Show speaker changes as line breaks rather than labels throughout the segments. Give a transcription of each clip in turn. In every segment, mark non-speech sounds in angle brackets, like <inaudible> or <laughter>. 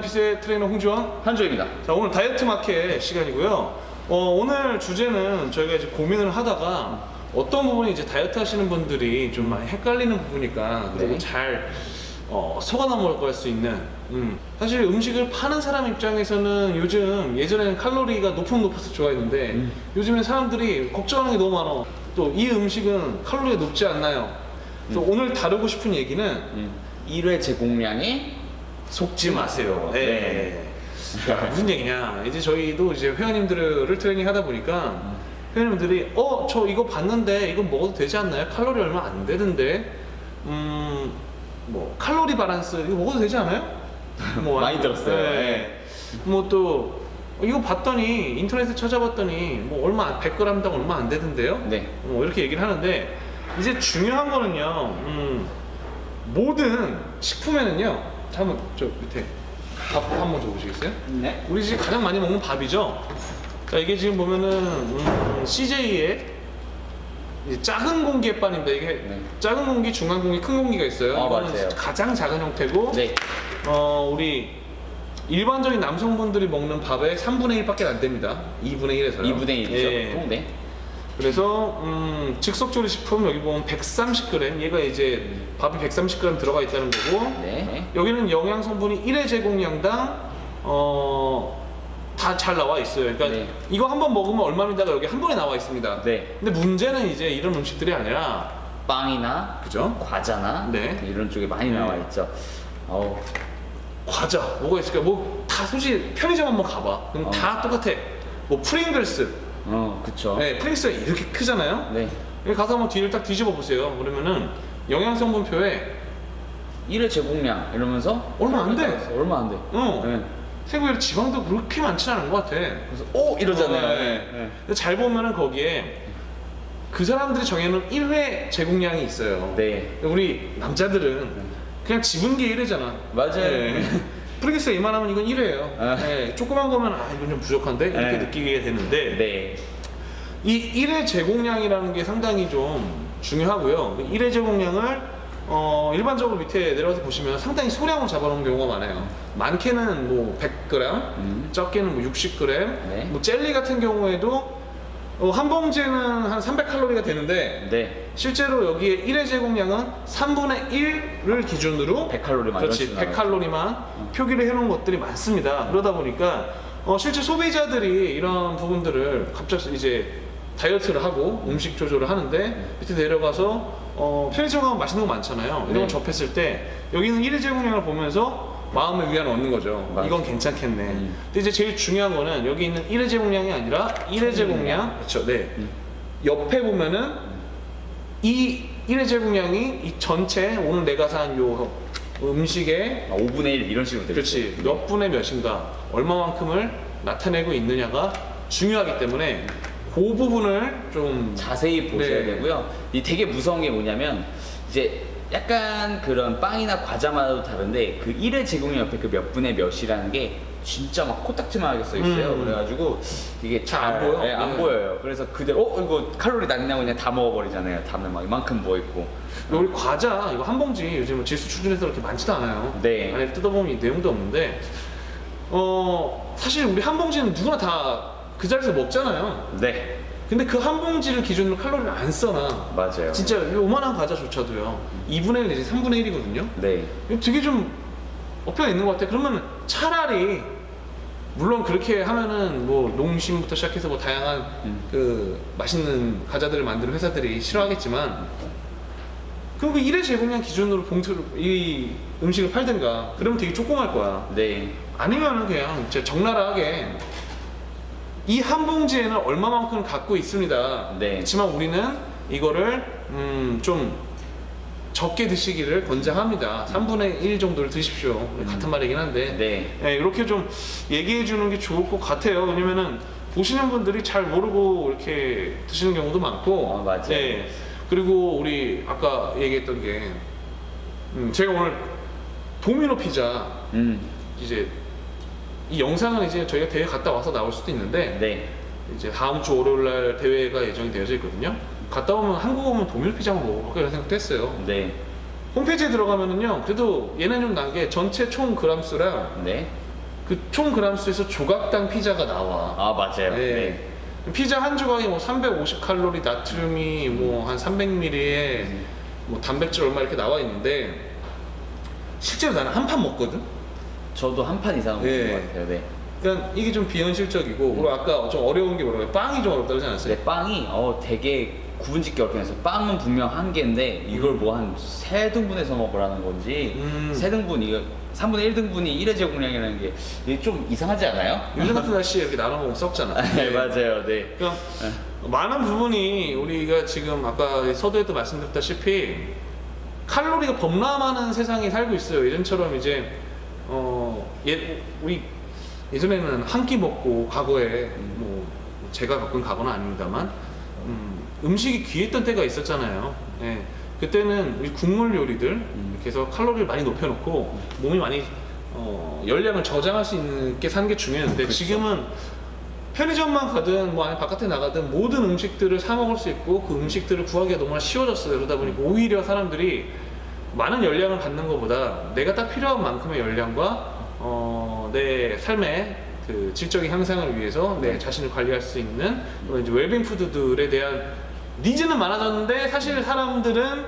다이어트 트레이너 홍주원.
한조입니다.
자 오늘 다이어트 마켓 시간이고요. 어, 오늘 주제는 저희가 이제 고민을 하다가 어떤 부분이 이제 다이어트 하시는 분들이 좀 많이 헷갈리는 부분이니까 그리고
네.
잘 어, 속아 넘어갈 수 있는 음. 사실 음식을 파는 사람 입장에서는 요즘 예전에는 칼로리가 높으면 높아서 좋아했는데
음.
요즘엔 사람들이 걱정하는 게 너무 많아. 또 이 음식은 칼로리가 높지 않나요? 그래서 오늘 다루고 싶은 얘기는
음. 1회 제공량이
속지 마세요.
네.
네. 야, 무슨 얘기냐? 이제 저희도 이제 회원님들을 트레이닝 하다 보니까 회원님들이 어 저 이거 봤는데 이거 먹어도 되지 않나요? 칼로리 얼마 안 되는데 음뭐 칼로리 바란스 이거 먹어도 되지 않아요? <laughs> 뭐
많이 들었어요.
네. 뭐또 이거 봤더니 인터넷에 찾아봤더니 뭐 얼마 100g당 얼마 안 되던데요?
네.
뭐 이렇게 얘기를 하는데 이제 중요한 거는요. 음, 모든 식품에는요. 자, 한번 저 밑에 밥 한번 줘보시겠어요?
네.
우리 집 가장 많이 먹는 밥이죠. 자 이게 지금 보면은 음, CJ의 작은 공기의 빵입니다. 이게
네.
작은 공기, 중간 공기, 큰 공기가 있어요.
아,
이거는
맞아요.
가장 작은 형태고
네.
어, 우리 일반적인 남성분들이 먹는 밥의 3분의 1밖에 안 됩니다. 2분의 1에서요.
2분의 1이죠.
예.
네.
그래서 음, 즉석조리 식품 여기 보면 130g 얘가 이제 밥이 130g 들어가 있다는 거고
네.
여기는 영양 성분이 1회 제공량당 어, 다 잘 나와 있어요. 그러니까
네.
이거 한 번 먹으면 얼마입니다가 여기 한 번에 나와 있습니다.
네.
근데 문제는 이제 이런 음식들이 아니라
빵이나
그죠?
과자나
네.
이런 쪽에 많이
네.
나와 있죠. 어우,
과자 뭐가 있을까? 뭐 다 솔직히 편의점 한번 가봐. 그럼
어.
다 똑같아. 뭐 프링글스,
어, 그쵸.
네, 프링글스가 이렇게 크잖아요.
네.
여기 가서 한번 뒤를 딱 뒤집어 보세요. 그러면은 영양 성분표에
1회 제공량 이러면서
얼마 안 돼.
얼마 안 돼.
어.
네.
생각보다 지방도 그렇게 많지 않은 것 같아.
그래서 오 이러잖아요.
어, 네.
네.
근데 잘 보면은 거기에 그 사람들이 정해놓은 1회 제공량이 있어요.
네.
우리 남자들은 그냥 집은 게 1회잖아.
맞아요. <laughs>
프리기스가 이만하면 이건 1회예요.
아.
조그만 거면 아 이건 좀 부족한데 이렇게
네.
느끼게 되는데
네.
이 1회 제공량이라는 게 상당히 좀 중요하고요. 1회 제공량을 어, 일반적으로 밑에 내려가서 보시면 상당히 소량으로 잡아놓은 경우가 많아요. 많게는 뭐 100g,
음.
적게는 뭐 60g,
네.
뭐 젤리 같은 경우에도 어, 한 봉지는 한 300칼로리가 되는데
네.
실제로 여기에 1회 제공량은 3분의 1을 기준으로
100칼로리만
그렇지
이런 식으로
100칼로리만 표기를 해놓은 것들이 많습니다. 그러다 보니까 어, 실제 소비자들이 이런 부분들을 갑자기 이제 다이어트를 하고 음식 조절을 하는데 밑에 내려가서 어, 편의점 가면 맛있는 거 많잖아요. 이런 거
네.
접했을 때 여기는 1회 제공량을 보면서 마음의 위안을 얻는 거죠.
맞아.
이건 괜찮겠네.
음.
근데 이제 제일 중요한 거는 여기 있는 1회 제공량이 아니라 1회 제공량 그렇죠. 네.
음.
옆에 보면은 이 1회 제공량이 이 전체 오늘 내가 산 요 음식의
아, 5분의 1 이런 식으로 되죠.
그렇지 몇 분의 몇인가 얼마만큼을 나타내고 있느냐가 중요하기 때문에 그 부분을 좀
자세히 보셔야
네.
되고요. 이 되게 무서운 게 뭐냐면 이제 약간 그런 빵이나 과자마다도 다른데 그 1회 제공량 옆에 그 몇 분의 몇이라는 게 진짜 막 코딱지만하게 써 있어요.
음.
그래가지고 이게
잘 안 보여?
네, 안
네.
보여요. 그래서 그대로 어 이거 칼로리 낮냐고 그냥 다 먹어버리잖아요. 다음에 막 이만큼 뭐 있고.
우리 과자 이거 한 봉지 요즘 지수 추준해서 그렇게 많지도 않아요.
네.
안에 뜯어보면 이 내용도 없는데 어 사실 우리 한 봉지는 누구나 다 그 자리에서 먹잖아요.
네
근데 그 한 봉지를 기준으로 칼로리를 안 써놔.
맞아요.
진짜 요만한 과자조차도요. 2분의 1 내지 3분의 1이거든요.
네
이거 되게 좀 어폐가 있는 것 같아. 그러면 차라리 물론 그렇게 하면은 뭐 농심부터 시작해서 뭐 다양한
음.
그 맛있는 과자들을 만드는 회사들이 싫어하겠지만 그럼 그 1회 제공량 기준으로 봉투를 이 음식을 팔든가 그러면 되게 조그말 거야.
네.
아니면은 그냥 진짜 적나라하게 이 한 봉지에는 얼마만큼 갖고 있습니다.
네.
그렇지만 우리는 이거를 음, 좀 적게 드시기를 권장합니다. 3분의 1 정도를 드십시오. 같은 말이긴 한데
네.
네, 이렇게 좀 얘기해 주는 게 좋을 것 같아요. 왜냐면은 보시는 분들이 잘 모르고 이렇게 드시는 경우도 많고.
어, 맞아요.
네. 그리고 우리 아까 얘기했던 게 음, 제가 오늘 도미노 피자
음.
이제 이 영상은 이제 저희가 대회 갔다 와서 나올 수도 있는데
네.
이제 다음 주 월요일 날 대회가 예정이 되어져 있거든요. 갔다 오면 한국 오면 도미노 피자 한번 먹어볼까 이런 생각도 했어요.
네.
홈페이지에 들어가면은요, 그래도 얘는 좀난게 전체 총 그람 수랑
네.
그 총 그람수에서 조각당 피자가 나와.
아 맞아요.
네.
네.
피자 한 조각이 뭐 350 칼로리, 나트륨이 뭐 한 300ml에 뭐 단백질 얼마 이렇게 나와 있는데 실제로 나는 한 판 먹거든.
저도 한 판 이상 먹는
네.
것 같아요. 네.
그러니까 이게 좀 비현실적이고 그리고 아까 좀 어려운 게 뭐라고 빵이 좀 어렵다 그러지 않았어요?
네, 빵이 어 되게 구분짓기 어렵긴 해서 빵은 분명 한 개인데 이걸 뭐 한 세 등분해서 먹으라는 건지
음.
세 등분 이거 3분의 1등분이 1회 제공량이라는 게 이게 좀 이상하지 않아요?
요즘 같은 날씨에 이렇게 나눠 먹으면 썩잖아. <laughs>
네, 맞아요. 네.
그러니까 많은 부분이 우리가 지금 아까 서두에도 말씀드렸다시피 칼로리가 범람하는 세상에 살고 있어요. 예전처럼 이제 어, 예, 우리 예전에는 한 끼 먹고 과거에 뭐 제가 겪은 과거는 아닙니다만 음, 음식이 귀했던 때가 있었잖아요. 예. 그때는 우리 국물 요리들 이렇게 해서 칼로리를 많이 높여놓고 몸이 많이 어, 열량을 저장할 수 있게 사는 게 중요했는데
그렇죠.
지금은 편의점만 가든 뭐 아니 바깥에 나가든 모든 음식들을 사 먹을 수 있고 그 음식들을 구하기가 너무나 쉬워졌어요. 그러다 보니까 오히려 사람들이 많은 열량을 갖는 것보다 내가 딱 필요한 만큼의 열량과 어, 내 삶의 그 질적인 향상을 위해서 내
네.
자신을 관리할 수 있는 그런 이제 웰빙 푸드들에 대한 니즈는 많아졌는데 사실 사람들은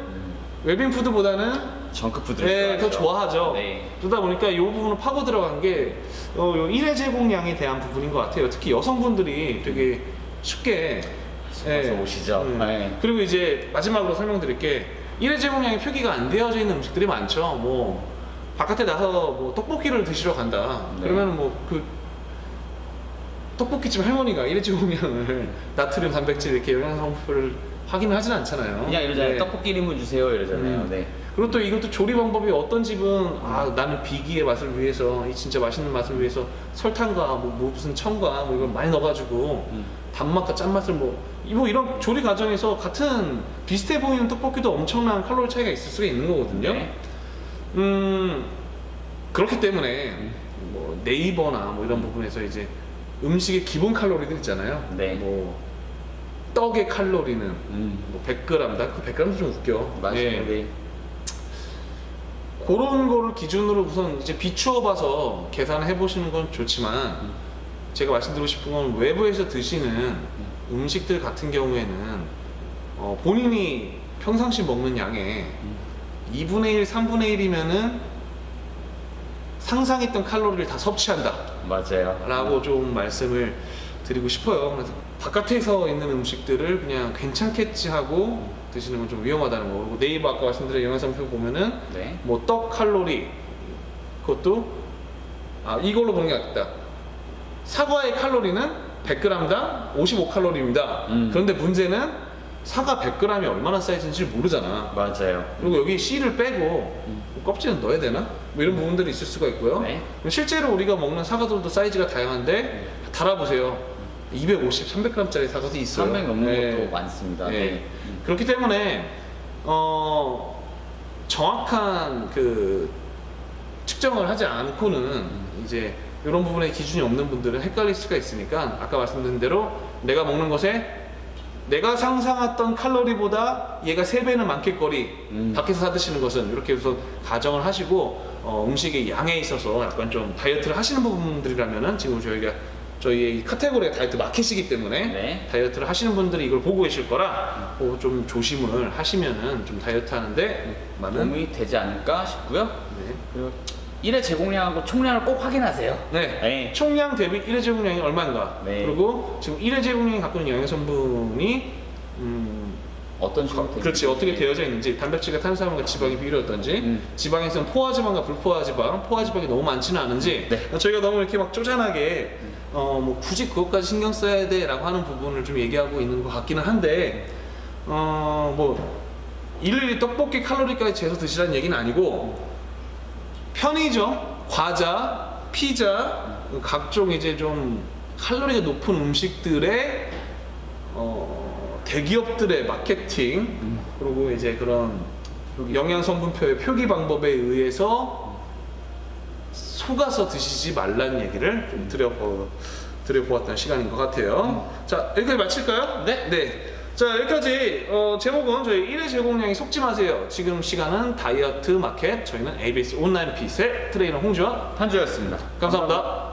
웰빙 푸드보다는
정크푸드를
네, 더 좋아하죠.
네.
그러다 보니까 이 부분을 파고 들어간 게 어, 요 일회 제공량에 대한 부분인 것 같아요. 특히 여성분들이 되게 쉽게
속아서 오시죠.
음.
네.
그리고 이제 마지막으로 설명드릴 게 일회 제공량이 표기가 안 되어져 있는 음식들이 많죠. 뭐 바깥에 나서 뭐 떡볶이를 드시러 간다.
네.
그러면 뭐그 떡볶이집 할머니가 일회 제공량을 나트륨, 단백질 이렇게 영양 성분을 확인을 하진 않잖아요.
그냥 이러잖아요.
네.
떡볶이 1인분 주세요 이러잖아요.
음.
네.
그리고 또 이것도 조리 방법이 어떤 집은 아 나는 비기의 맛을 위해서 이 진짜 맛있는 맛을 위해서 설탕과 뭐, 뭐 무슨 청과 뭐 이걸 많이 넣어가지고
음.
단맛과 짠맛을 뭐, 이- 뭐 이런 조리 과정에서 같은 비슷해 보이는 떡볶이도 엄청난 칼로리 차이가 있을 수가 있는 거거든요.
네.
음 그렇기 때문에
음.
뭐 네이버나 뭐 이런 부분에서 이제 음식의 기본 칼로리들 있잖아요.
네.
뭐 떡의 칼로리는
음.
뭐 100g다. 그 100g도 좀 웃겨.
맞아요.
예.
네.
그런 거를 기준으로 우선 이제 비추어 봐서 계산을 해보시는 건 좋지만 제가 말씀드리고 싶은 건 외부에서 드시는 음식들 같은 경우에는 어, 본인이 평상시 먹는 양의 2분의 1, 3분의 1이면은 상상했던 칼로리를 다 섭취한다.
맞아요.
라고 좀 말씀을 드리고 싶어요. 그래서 바깥에서 있는 음식들을 그냥 괜찮겠지 하고 드시는 건 좀 위험하다는 거. 그리고 네이버 아까 말씀드린 영양성표 보면은
네.
뭐떡 칼로리 그것도 아 이걸로 보는 게 낫겠다. 사과의 칼로리는 100g당 55칼로리입니다.
음.
그런데 문제는 사과 100g이 얼마나 사이즈인지 모르잖아.
맞아요.
그리고 여기 씨를 빼고 뭐 껍질은 넣어야 되나? 뭐 이런 부분들이 있을 수가 있고요.
네.
실제로 우리가 먹는 사과들도 사이즈가 다양한데 달아보세요. 250, 300g짜리 사과도 있어요.
300 넘는
네.
것도 많습니다.
네.
네.
그렇기 때문에 어, 정확한 그 측정을 하지 않고는 이제 이런 부분에 기준이 없는 분들은 헷갈릴 수가 있으니까 아까 말씀드린 대로 내가 먹는 것에 내가 상상했던 칼로리보다 얘가 세배는 많겠거리
음.
밖에서 사 드시는 것은 이렇게 해서 가정을 하시고 어, 음식의 양에 있어서 약간 좀 다이어트를 하시는 부분들이라면은 지금 저희가 저희의 이 카테고리가 다이어트 마켓이기 때문에
네.
다이어트를 하시는 분들이 이걸 보고 계실 거라 어, 좀 조심을 하시면은 좀 다이어트 하는데 많은
도움이 되지 않을까 싶고요.
네.
그리고 1회 제공량하고 총량을 꼭 확인하세요.
네.
네.
총량 대비 1회 제공량이 얼마인가
네.
그리고 지금 1회 제공량이 갖고 있는 영양 성분이 음,
어떤 식으로 되는지.
그렇지 어떻게 되어져 있는지 단백질과 탄수화물과 지방의 비율이 어떤지
음.
지방에서는 포화지방과 불포화지방 포화지방이 너무 많지는 않은지
네.
저희가 너무 이렇게 막 쪼잔하게 어뭐 굳이 그것까지 신경 써야 돼 라고 하는 부분을 좀 얘기하고 있는 것 같기는 한데 어뭐 일일이 떡볶이 칼로리까지 재서 드시라는 얘기는 아니고 편의점 과자 피자 각종 이제 좀 칼로리가 높은 음식들의 어, 대기업들의 마케팅 그리고 이제 그런 영양 성분표의 표기 방법에 의해서 속아서 드시지 말라는 얘기를 좀 드려보, 드려보았던 시간인 것 같아요. 자 여기까지 마칠까요?
네.
네. 자 여기까지 어, 제목은 저희 1회 제공량이 속지 마세요. 지금 시간은 다이어트 마켓 저희는 ABS 온라인 핏의 트레이너 홍주원
한주였습니다.
감사합니다.